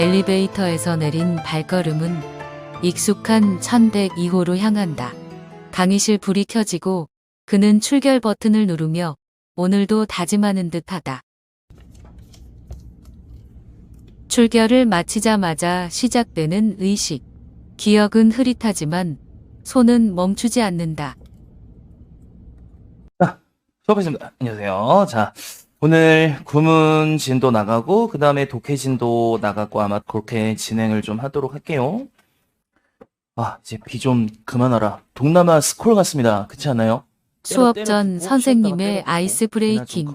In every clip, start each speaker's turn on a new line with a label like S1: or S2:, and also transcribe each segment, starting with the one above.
S1: 엘리베이터에서 내린 발걸음은 익숙한 1102호로 향한다. 강의실 불이 켜지고 그는 출결 버튼을 누르며 오늘도 다짐하는 듯하다. 출결을 마치자마자 시작되는 의식. 기억은 흐릿하지만 손은 멈추지 않는다.
S2: 수업했습니다. 안녕하세요. 자, 오늘 구문 진도 나가고, 그 다음에 독해 진도 나가고, 아마 그렇게 진행을 좀 하도록 할게요. 아, 이제 비 좀 그만하라. 동남아 스콜 같습니다. 그렇지 않나요?
S1: 수업 전 선생님의 아이스 브레이킹.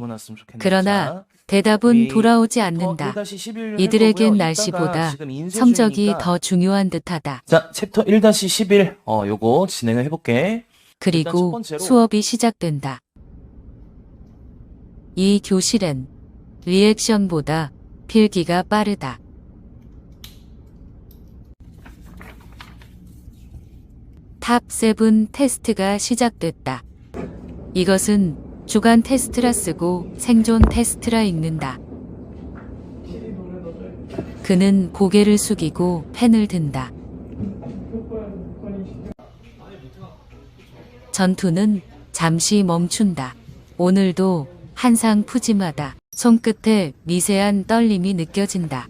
S1: 그러나
S2: 자,
S1: 대답은 돌아오지
S2: 더
S1: 않는다.
S2: 1-11할
S1: 이들에겐. 날씨보다 성적이. 더 중요한 듯하다.
S2: 자, 챕터 1-11, 어, 요거 진행을 해볼게. 첫
S1: 그리고 수업이 시작된다. 이 교실엔 리액션보다 필기가 빠르다. 탑7 테스트가 시작됐다. 이것은 주간 테스트라 쓰고 생존 테스트라 읽는다. 그는 고개를 숙이고 펜을 든다. 전투는 잠시 멈춘다. 오늘도 한상 푸짐하다. 손끝에 미세한 떨림이 느껴진다.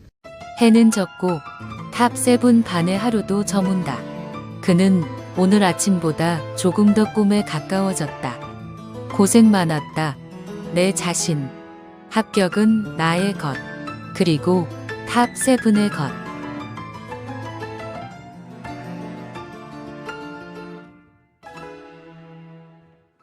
S1: 해는 졌고 탑 세븐 반의 하루도 저문다. 그는 오늘 아침보다 조금 더 꿈에 가까워졌다. 고생 많았다. 내 자신. 합격은 나의 것. 그리고 탑 세븐의 것.